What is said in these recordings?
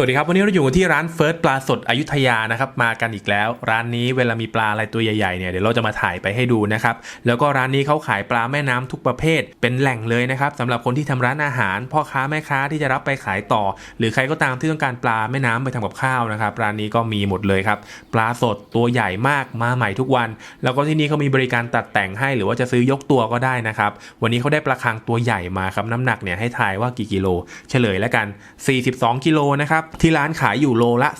สวัสดีครับ วันนี้เราอยู่ที่ร้านเฟิร์สปลาสดอยุธยานะครับมากันอีกแล้ว ร้านนี้เวลามีปลาอะไรตัวใหญ่ๆเนี่ยเดี๋ยวเราจะมาถ่ายไปให้ดูนะครับแล้วก็ร้านนี้เขาขายปลาแม่น้ำทุกประเภท เป็นแหล่งเลยนะครับสำหรับคนที่ทำร้านอาหาร พ่อค้าแม่ค้าที่จะรับไปขายต่อ หรือใครก็ตามที่ต้องการปลาแม่น้ำไปทำกับข้าวนะครับร้านนี้ก็มีหมดเลยครับปลาสดตัวใหญ่มากมาใหม่ทุกวัน แล้วก็ที่นี่เขามีบริการตัดแต่งให้หรือว่าจะซื้อยกตัวก็ได้นะครับวันนี้เขาได้ปลาคังตัวใหญ่มาครับน้ำหนักเนี่ยให้ทายว่ากี่กิโล เฉลยแล้วกัน 42 กิโลนะครับที่ร้านขายอยู่โลละ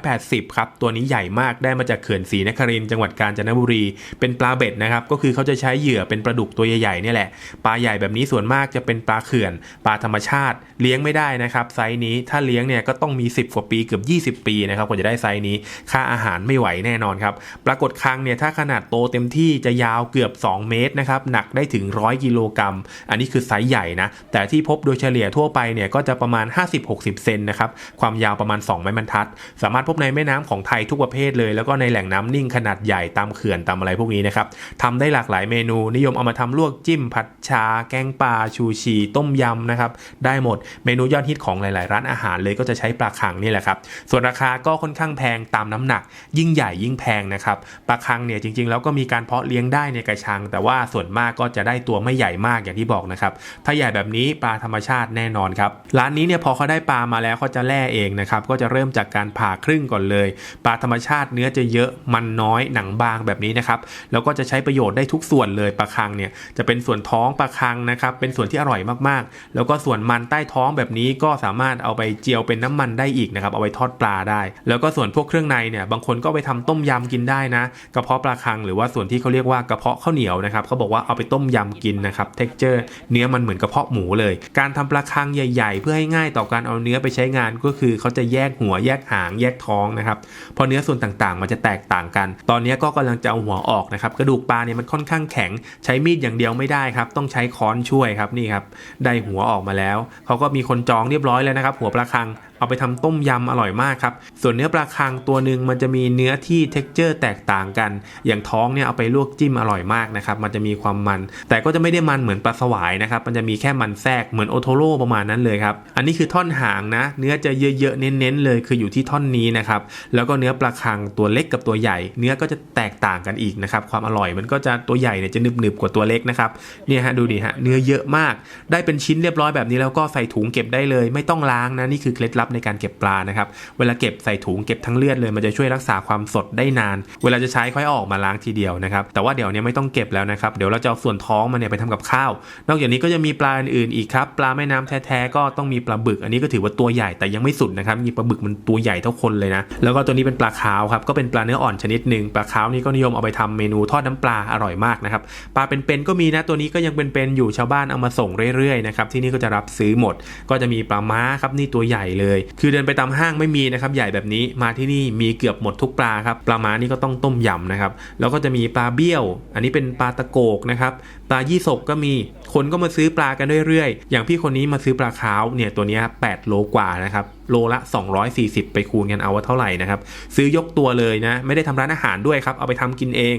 280 ครับ ตัวนี้ใหญ่มากได้มาจากเขื่อนศรีนครินจังหวัดกาญจนบุรี เป็นปลาเบ็ดนะครับ ก็คือเขาจะใช้เหยื่อเป็นปลาดุกตัวใหญ่ๆเนี่ยแหละ ปลาใหญ่แบบนี้ส่วนมากจะเป็นปลาเขื่อน ปลาธรรมชาติ เลี้ยงไม่ได้นะครับไซส์นี้ถ้าเลี้ยงเนี่ยก็ต้องมี 10 กว่าปีเกือบ 20 ปีนะครับกว่าจะได้ไซส์นี้ ค่าอาหารไม่ไหวแน่นอนครับ ปรากฏครั้งเนี่ยถ้าขนาดโตเต็มที่จะยาวเกือบ 2 เมตรนะครับ หนักได้ถึง 100 กิโลกรัม อันนี้คือไซส์ใหญ่นะ แต่ที่พบโดยเฉลี่ยทั่วไปเนี่ยก็จะประมาณ 50-60 เซนนะครับความยาวประมาณ 2 ไม้บรรทัด สามารถพบในแม่น้ำของไทยทุกประเภทเลย แล้วก็ในแหล่งน้ำนิ่งขนาดใหญ่ตามเขื่อนตามอะไรพวกนี้นะครับทำได้หลากหลายเมนู นิยมเอามาทำลวกจิ้ม ผัดชา แกงปลาชูชีต้มยำนะครับได้หมดเมนูยอดฮิตของหลาย ๆ ร้านอาหารเลยก็จะใช้ปลาคังนี่แหละครับส่วนราคาก็ค่อนข้างแพงตามน้ำหนัก ยิ่งใหญ่ยิ่งแพงนะครับปลาคังเนี่ยจริง ๆ แล้วก็มีการเพาะเลี้ยงได้ในกระชัง แต่ว่าส่วนมากก็จะได้ตัวไม่ใหญ่มากอย่างที่บอกนะครับถ้าใหญ่แบบนี้ปลาธรรมชาติแน่นอนครับร้านนี้เนี่ยพอเขาได้ปลามาแล้วเขาจะแล่เองนะครับก็จะเริ่มจากการผ่าครึ่งก่อนเลยปลาธรรมชาติเนื้อจะเยอะมันน้อยหนังบางแบบนี้นะครับแล้วก็จะใช้ประโยชน์ได้ทุกส่วนเลยปลาคังเนี่ยจะเป็นส่วนท้องปลาคังนะครับเป็นส่วนที่อร่อยมากๆ แล้วก็ส่วนมันใต้ท้องแบบนี้ก็สามารถเอาไปเจียวเป็นน้ำมันได้อีกนะครับเอาไปทอดปลาได้ แล้วก็ส่วนพวกเครื่องในเนี่ยบางคนก็ไปทำต้มยำกินได้นะกระเพาะปลาคังหรือว่าส่วนที่เขาเรียกว่ากระเพาะข้าวเหนียวนะครับเขาบอกว่าเอาไปต้มยำกินนะครับเท็กเจอร์เนื้อมันเหมือนกระเพาะหมูเลย การทำปลาคังใหญ่ ๆ เพื่อให้ง่ายต่อการเอาเนื้อไปใช้งานก็คือเขาจะแยกหัวแยกหางแยกท้องนะครับเพราะเนื้อส่วนต่างๆ มันจะแตกต่างกัน ตอนนี้ก็กำลังจะเอาหัวออกนะครับกระดูกปลาเนี่ยมันค่อนข้างแข็ง ใช้มีดอย่างเดียวไม่ได้ครับ ต้องใช้ค้อนช่วยครับนี่ครับได้หัวออกมาแล้วเขาก็มีคนจองเรียบร้อยแล้วนะครับ หัวปลาคัง เอาไปทำต้มยำอร่อยมากครับ ส่วนเนื้อปลาคังตัวหนึ่งมันจะมีเนื้อที่เท็กเจอร์แตกต่างกัน อย่างท้องเนี่ยเอาไปลวกจิ้มอร่อยมากนะครับ มันจะมีความมัน แต่ก็จะไม่ได้มันเหมือนปลาสวายนะครับ มันจะมีแค่มันแทรกเหมือนโอโทโร่ประมาณนั้นเลยครับ อันนี้คือท่อนหางนะ เนื้อจะเยอะๆเน้นๆเลยคืออยู่ที่ท่อนนี้นะครับ แล้วก็เนื้อปลาคังตัวเล็กกับตัวใหญ่ เนื้อก็จะแตกต่างกันอีกนะครับ ความอร่อยมันก็จะตัวใหญ่เนี่ยจะหนึบๆกว่าตัวเล็กนะครับ เนี่ยฮะดูดิฮะ เนื้อเยอะมาก ได้เป็นชิ้นเรียบร้อยแบบนี้แล้วก็ใส่ถุงเก็บได้เลย ไม่ต้องล้างนะ นี่คือเคล็ดลับในการเก็บปลานะครับ เวลาเก็บใส่ถุงเก็บทั้งเลือดเลยมันจะช่วยรักษาความสดได้นาน เวลาจะใช้ค่อยออกมาล้างทีเดียวนะครับ แต่ว่าเดี๋ยวนี้ไม่ต้องเก็บแล้วนะครับ เดี๋ยวเราจะเอาส่วนท้องมันเนี่ยไปทำกับข้าว นอกจากนี้ก็จะมีปลาอื่นๆอีกครับ ปลาแม่น้ำแท้ๆก็ต้องมีปลาบึก อันนี้ก็ถือว่าตัวใหญ่แต่ยังไม่สุดนะครับ มีปลาบึกมันตัวใหญ่เท่าคนเลยนะ แล้วก็ตัวนี้เป็นปลาขาวครับ ก็เป็นปลาเนื้ออ่อนชนิดหนึ่งปลาขาวนี่ก็นิยมเอาไปทำเมนูทอดน้ำปลาอร่อยมากนะครับ ปลาเป็นๆก็มีนะ ตัวนี้ก็ยังเป็นๆอยู่ชาวบ้านเอามาส่งเรื่อยๆนะครับ ที่นี่ก็จะรับซื้อหมด ก็จะมีปลาม้าครับนี่ตัวใหญ่เลยคือเดินไปตามห้างไม่มีนะครับใหญ่แบบนี้มาที่นี่มีเกือบหมดทุกปลาครับปลาม้านี่ก็ต้องต้มยำนะครับแล้วก็จะมีปลาเบี้ยว อันนี้เป็นปลาตะโกกนะครับปลายี่สกก็มีคนก็มาซื้อปลากันเรื่อยๆ อย่างพี่คนนี้มาซื้อปลาขาวเนี่ยตัวนี้8โลกว่านะครับโลละ 240 ไปคูณกันเอาว่าเท่าไหร่นะครับ ซื้อยกตัวเลยนะ ไม่ได้ทำร้านอาหารด้วยครับ เอาไปทำกินเอง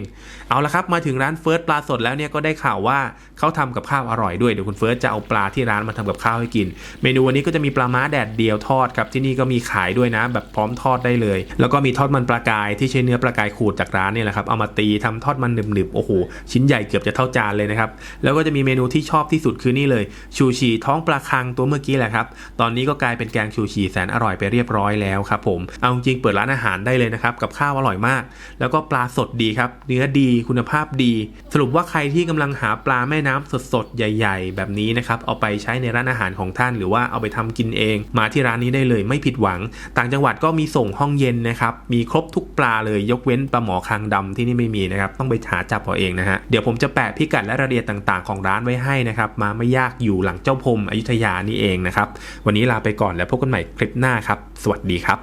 เอาละครับมาถึงร้านเฟิร์สปลาสดแล้วเนี่ยก็ได้ข่าวว่าเขาทำกับข้าวอร่อยด้วย เดี๋ยวคุณเฟิร์สจะเอาปลาที่ร้านมาทำกับข้าวให้กิน เมนูวันนี้ก็จะมีปลาม้าแดดเดียวทอดครับที่นี่ก็มีขายด้วยนะ แบบพร้อมทอดได้เลย แล้วก็มีทอดมันปลากายที่ใช้เนื้อปลากายขูดจากร้านเนี่ยแหละครับเอามาตีทำทอดมันหนึบๆโอ้โหชิ้นใหญ่เกือบจะเท่าจานเลยนะครับแล้วก็จะมีเมนูที่ชอบที่สุดคือนี่เลย ชูชีท้องปลาคังตัวเมื่อกี้แหละครับตอนนี้ก็กลายเป็นแกงชูชีแสนอร่อยไปเรียบร้อยแล้วครับผมเอาจริงเปิดร้านอาหารได้เลยนะครับกับข้าวอร่อยมาก แล้วก็ปลาสดดีครับเนื้อดีคุณภาพดี สรุปว่าใครที่กำลังหาปลาแม่น้ำสดๆใหญ่ ๆ แบบนี้นะครับเอาไปใช้ในร้านอาหารของท่าน หรือว่าเอาไปทำกินเอง มาที่ร้านนี้ได้เลยไม่ผิดหวัง ต่างจังหวัดก็มีส่งห้องเย็นนะครับ มีครบทุกปลาเลยยกเว้นปลาหมอคางดำที่นี่ไม่มีนะครับ ต้องไปหาจับเอาเองนะฮะ เดี๋ยวผมจะแปะพิกัดและรายละเอียดต่างๆของร้านไว้ให้นะครับ มาไม่ยากอยู่หลังเจ้าพรมอยุธยานี่เองนะครับ วันนี้ลาไปก่อนแล้วพบกันใหม่คลิปหน้าครับ สวัสดีครับ